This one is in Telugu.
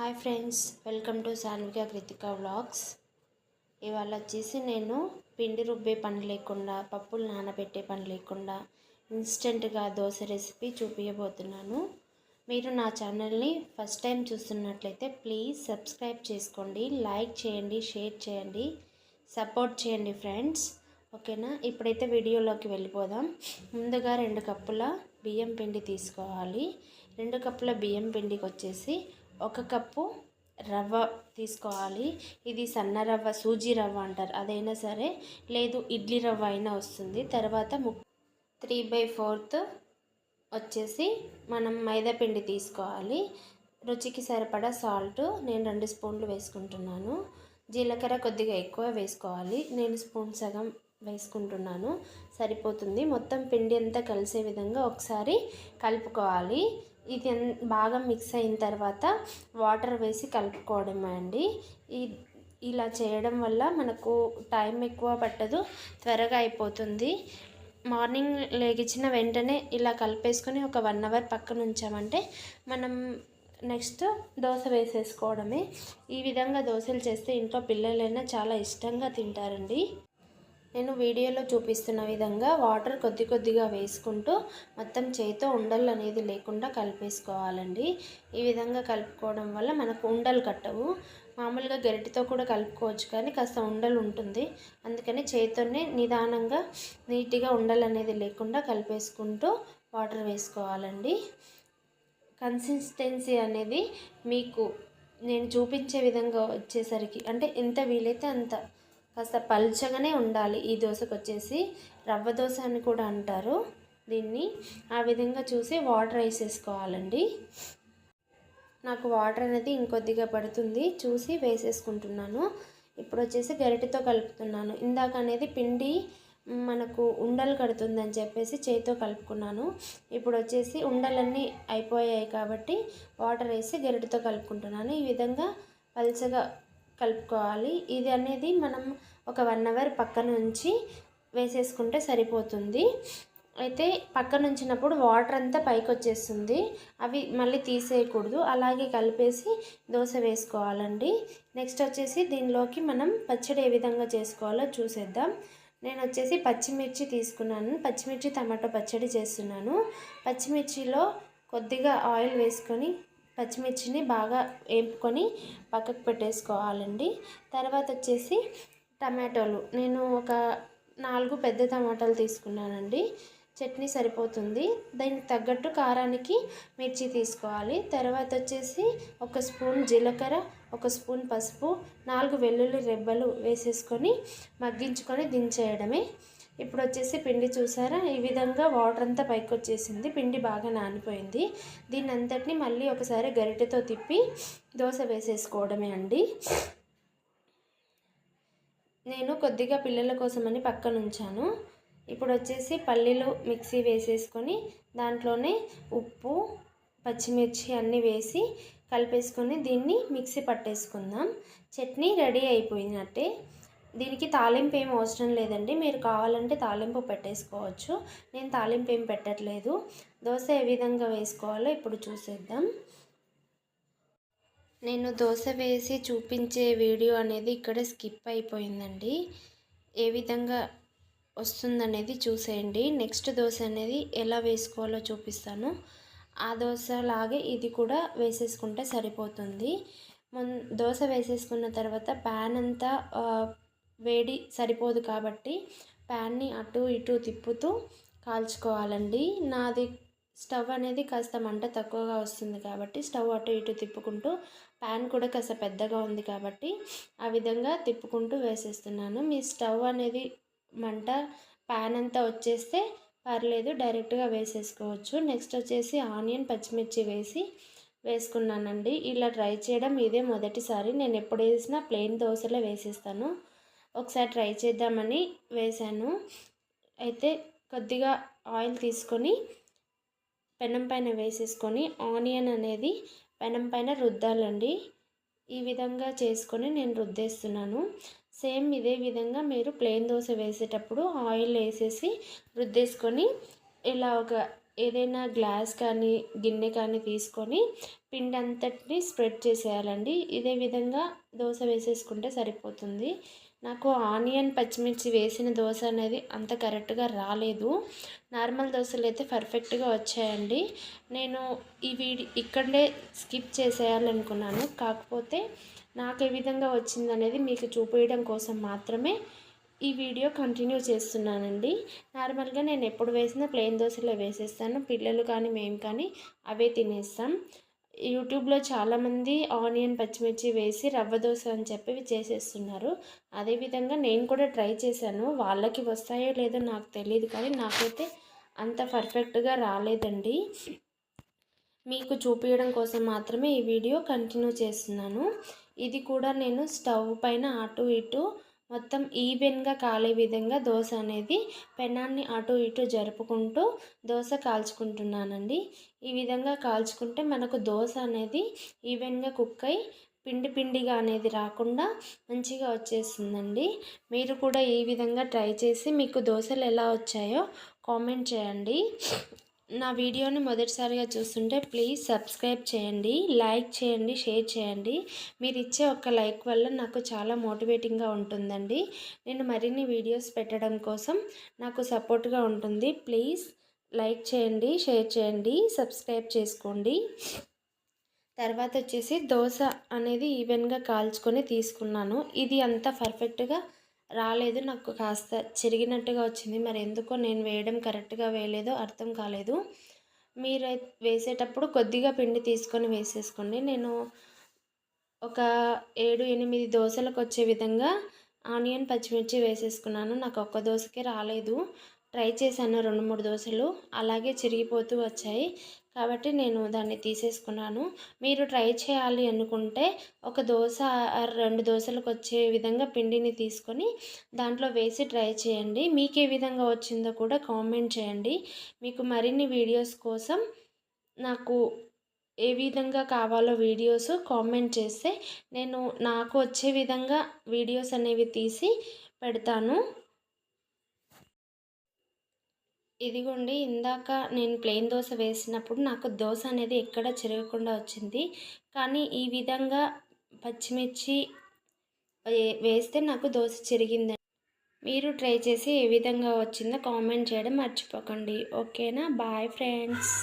Hi friends welcome to Sanvika Kritika vlogs. ఇవాళ వచ్చేసి నేను పిండి రుబ్బే పని లేకుండా పప్పులు నానబెట్టే పని లేకుండా ఇన్స్టెంట్గా దోశ రెసిపీ చూపించబోతున్నాను మీరు నా ఛానల్ని ఫస్ట్ టైం చూస్తున్నట్లయితే ప్లీజ్ సబ్స్క్రైబ్ చేసుకోండి లైక్ చేయండి షేర్ చేయండి సపోర్ట్ చేయండి ఫ్రెండ్స్. ఓకేనా? ఇప్పుడైతే వీడియోలోకి వెళ్ళిపోదాం. ముందుగా రెండు కప్పుల బియ్యం పిండి తీసుకోవాలి. రెండు కప్పుల బియ్యం పిండికి వచ్చేసి ఒక కప్పు రవ్వ తీసుకోవాలి. ఇది సన్న రవ్వ సూజీ రవ్వ అంటారు. అదైనా సరే లేదు ఇడ్లీ రవ్వ అయినా వస్తుంది. తర్వాత ము త్రీ బై ఫోర్త్ వచ్చేసి మనం మైదాపిండి తీసుకోవాలి. రుచికి సరిపడా సాల్ట్ నేను రెండు స్పూన్లు వేసుకుంటున్నాను. జీలకర్ర కొద్దిగా ఎక్కువ వేసుకోవాలి. నేను స్పూన్ సగం వేసుకుంటున్నాను. సరిపోతుంది. మొత్తం పిండి అంతా కలిసే విధంగా ఒకసారి కలుపుకోవాలి. ఇది బాగా మిక్స్ అయిన తర్వాత వాటర్ వేసి కలుపుకోవడమే అండి. ఈ ఇలా చేయడం వల్ల మనకు టైం ఎక్కువ పట్టదు త్వరగా అయిపోతుంది. మార్నింగ్ లేగించిన వెంటనే ఇలా కలిపేసుకొని ఒక వన్ అవర్ పక్కన ఉంచామంటే మనం నెక్స్ట్ దోశ వేసేసుకోవడమే. ఈ విధంగా దోశలు చేస్తే ఇంట్లో పిల్లలైనా చాలా ఇష్టంగా తింటారండి. నేను వీడియోలో చూపిస్తున్న విధంగా వాటర్ కొద్ది కొద్దిగా వేసుకుంటూ మొత్తం చేతితో ఉండలు అనేది లేకుండా కలిపేసుకోవాలండి. ఈ విధంగా కలుపుకోవడం వల్ల మనకు ఉండలు కట్టవు. మామూలుగా గరిటితో కూడా కలుపుకోవచ్చు కానీ కాస్త ఉండలు ఉంటుంది. అందుకని చేతితోనే నిదానంగా నీట్గా ఉండలు అనేది లేకుండా కలిపేసుకుంటూ వాటర్ వేసుకోవాలండి. కన్సిస్టెన్సీ అనేది మీకు నేను చూపించే విధంగా వచ్చేసరికి అంటే ఎంత వీలైతే అంత కాస్త పల్చగానే ఉండాలి. ఈ దోశకు వచ్చేసి రవ్వ దోశ అని కూడా అంటారు. దీన్ని ఆ విధంగా చూసి వాటర్ వేసేసుకోవాలండి నాకు వాటర్ అనేది ఇంకొద్దిగా పడుతుంది. చూసి వేసేసుకుంటున్నాను. ఇప్పుడు వచ్చేసి గరిటెతో కలుపుతున్నాను. ఇందాక అనేది పిండి మనకు ఉండలు కడుతుందని చెప్పేసి చేతితో కలుపుకున్నాను. ఇప్పుడు వచ్చేసి ఉండలన్నీ అయిపోయాయి కాబట్టి వాటర్ వేసి గరిటెతో కలుపుకుంటున్నాను. ఈ విధంగా పల్చగా కలుపుకోవాలి. ఇది అనేది మనం ఒక వన్ అవర్ పక్కన ఉంచి వేసేసుకుంటే సరిపోతుంది. అయితే పక్కన ఉంచినప్పుడు వాటర్ అంతా పైకి వచ్చేస్తుంది అవి మళ్ళీ తీసేయకూడదు. అలాగే కలిపేసి దోశ వేసుకోవాలండి. నెక్స్ట్ వచ్చేసి దీనిలోకి మనం పచ్చడి ఏ విధంగా చేసుకోవాలో చూసేద్దాం. నేను వచ్చేసి పచ్చిమిర్చి తీసుకున్నాను. పచ్చిమిర్చి టమాటో పచ్చడి చేస్తున్నాను. పచ్చిమిర్చిలో కొద్దిగా ఆయిల్ వేసుకొని పచ్చిమిర్చిని బాగా వేపుకొని పక్కకు పెట్టేసుకోవాలండి. తర్వాత వచ్చేసి టమాటోలు. నేను ఒక నాలుగు పెద్ద టమాటాలు తీసుకున్నానండి. చట్నీ సరిపోతుంది. దానికి తగ్గట్టు కారానికి మిర్చి తీసుకోవాలి. తర్వాత వచ్చేసి ఒక స్పూన్ జీలకర్ర ఒక స్పూన్ పసుపు నాలుగు వెల్లుల్లి రెబ్బలు వేసేసుకొని మగ్గించుకొని దించేయడమే. ఇప్పుడు వచ్చేసి పిండి చూసారా? ఈ విధంగా వాటర్ అంతా పైకి వచ్చేసింది పిండి బాగా నానిపోయింది. దీని అంతటిని మళ్ళీ ఒకసారి గరిటెతో తిప్పి దోశ వేసేసుకోవడమే అండి. నేను కొద్దిగా పిల్లల కోసమని పక్కన ఉంచాను ఇప్పుడు వచ్చేసి పల్లీలు మిక్సీ వేసేసుకొని దాంట్లోనే ఉప్పు పచ్చిమిర్చి అన్నీ వేసి కలిపేసుకొని దీన్ని మిక్సీ పట్టేసుకుందాం. చట్నీ రెడీ అయిపోయినట్టే. దీనికి తాలింపు ఏం అవసరం లేదండి. మీరు కావాలంటే తాలింపు పెట్టేసుకోవచ్చు. నేను తాలింపు ఏం పెట్టట్లేదు. దోశ ఏ విధంగా వేసుకోవాలో ఇప్పుడు చూసేద్దాం. నేను దోశ వేసి చూపించే వీడియో అనేది ఇక్కడ స్కిప్ అయిపోయిందండి. ఏ విధంగా వస్తుందనేది చూసేయండి. నెక్స్ట్ దోశ అనేది ఎలా వేసుకోవాలో చూపిస్తాను. ఆ దోశ లాగే ఇది కూడా వేసేసుకుంటే సరిపోతుంది. మున్ దోశ వేసేసుకున్న తర్వాత ప్యాన్ అంతా వేడి సరిపోదు కాబట్టి ప్యాన్ని అటు ఇటు తిప్పుతూ కాల్చుకోవాలండి. నాది స్టవ్ అనేది కాస్త మంట తక్కువగా వస్తుంది కాబట్టి స్టవ్ అటు ఇటు తిప్పుకుంటూ ప్యాన్ కూడా కాస్త పెద్దగా ఉంది కాబట్టి ఆ విధంగా తిప్పుకుంటూ వేసేస్తున్నాను. మీ స్టవ్ అనేది మంట ప్యాన్ అంతా వచ్చేస్తే పర్లేదు డైరెక్ట్గా వేసేసుకోవచ్చు. నెక్స్ట్ వచ్చేసి ఆనియన్ పచ్చిమిర్చి వేసి వేసుకున్నానండి. ఇలా ట్రై చేయడం ఇదే మొదటిసారి. నేను ఎప్పుడు వేసినా ప్లెయిన్ దోశలే వేసేస్తాను. ఒకసారి ట్రై చేద్దామని వేశాను. అయితే కొద్దిగా ఆయిల్ తీసుకొని పెనం పైన వేసేసుకొని ఆనియన్ అనేది పెనం పైన రుద్దాలండి. ఈ విధంగా చేసుకొని నేను రుద్దేస్తున్నాను. సేమ్ ఇదే విధంగా మీరు ప్లెయిన్ దోశ వేసేటప్పుడు ఆయిల్ వేసేసి రుద్దేసుకొని ఇలా ఒక ఏదైనా గ్లాస్ కానీ గిన్నె కానీ తీసుకొని పిండి అంతటిని స్ప్రెడ్ చేసేయాలండి. ఇదే విధంగా దోశ వేసేసుకుంటే సరిపోతుంది. నాకు ఆనియన్ పచ్చిమిర్చి వేసిన దోశ అనేది అంత కరెక్ట్గా రాలేదు. నార్మల్ దోశలు అయితే పర్ఫెక్ట్గా వచ్చాయండి. నేను ఈ వీడి ఇక్కడే స్కిప్ చేసేయాలనుకున్నాను కాకపోతే నాకు ఏ విధంగా వచ్చిందనేది మీకు చూపించడం కోసం మాత్రమే ఈ వీడియో కంటిన్యూ చేస్తున్నానండి. నార్మల్గా నేను ఎప్పుడు వేసినా ప్లెయిన్ దోశలో వేసేస్తాను. పిల్లలు కానీ మేము కానీ అవే తినేస్తాం. యూట్యూబ్లో చాలామంది ఆనియన్ పచ్చిమిర్చి వేసి రవ్వ దోశ అని చెప్పి చేసేస్తున్నారు. అదేవిధంగా నేను కూడా ట్రై చేశాను. వాళ్ళకి వస్తాయో లేదో నాకు తెలియదు కానీ నాకైతే అంత పర్ఫెక్ట్గా రాలేదండి. మీకు చూపించడం కోసం మాత్రమే ఈ వీడియో కంటిన్యూ చేస్తున్నాను. ఇది కూడా నేను స్టవ్ పైన అటు ఇటు మొత్తం ఈవెన్గా కాలే విధంగా దోశ అనేది పెనాన్ని అటు ఇటు జరుపుకుంటూ దోశ కాల్చుకుంటున్నానండి. ఈ విధంగా కాల్చుకుంటే మనకు దోశ అనేది ఈవెన్గా కుక్ అయి పిండి పిండిగా అనేది రాకుండా మంచిగా వచ్చేస్తుందండి. మీరు కూడా ఈ విధంగా ట్రై చేసి మీకు దోశలు ఎలా వచ్చాయో కామెంట్ చేయండి. నా వీడియోని మొదటిసారిగా చూస్తుంటే ప్లీజ్ సబ్స్క్రైబ్ చేయండి లైక్ చేయండి షేర్ చేయండి. మీరు ఇచ్చే ఒక లైక్ వల్ల నాకు చాలా మోటివేటింగ్గా ఉంటుందండి. నేను మరిన్ని వీడియోస్ పెట్టడం కోసం నాకు సపోర్ట్గా ఉంటుంది. ప్లీజ్ లైక్ చేయండి షేర్ చేయండి సబ్స్క్రైబ్ చేసుకోండి. తర్వాత వచ్చేసి దోశ అనేది ఈవెన్గా కాల్చుకొని తీసుకున్నాను. ఇది అంత పర్ఫెక్ట్గా రాలేదు నాకు కాస్త చిరిగినట్టుగా వచ్చింది. మరి ఎందుకో నేను వేయడం కరెక్ట్గా వేయలేదో అర్థం కాలేదు. మీరు వేసేటప్పుడు కొద్దిగా పిండి తీసుకొని వేసేసుకోండి. నేను ఒక ఏడు ఎనిమిది దోశలకు వచ్చే విధంగా ఆనియన్ పచ్చిమిర్చి వేసేసుకున్నాను. నాకు ఒక్క దోశకే రాలేదు. ట్రై చేశాను రెండు మూడు దోశలు. అలాగే చిరిగిపోతూ వచ్చాయి. కాబట్టి నేను దాన్ని తీసేసుకున్నాను. మీరు ట్రై చేయాలి అనుకుంటే ఒక దోశ రెండు దోశలకు వచ్చే విధంగా పిండిని తీసుకొని దాంట్లో వేసి ట్రై చేయండి. మీకు ఏ విధంగా వచ్చిందో కూడా కామెంట్ చేయండి. మీకు మరిన్ని వీడియోస్ కోసం నాకు ఏ విధంగా కావాలో వీడియోస్ కామెంట్ చేస్తే నేను నాకు వచ్చే విధంగా వీడియోస్ అనేవి తీసి పెడతాను. ఇదిగోండి ఇందాక నేను ప్లెయిన్ దోశ వేసినప్పుడు నాకు దోశ అనేది ఎక్కడ చెరగకుండా వచ్చింది. కానీ ఈ విధంగా పచ్చిమిర్చి వేస్తే నాకు దోశ చెరిగింది మీరు ట్రై చేసి ఏ విధంగా వచ్చిందో కామెంట్ చేయడం మర్చిపోకండి. ఓకేనా? Bye friends.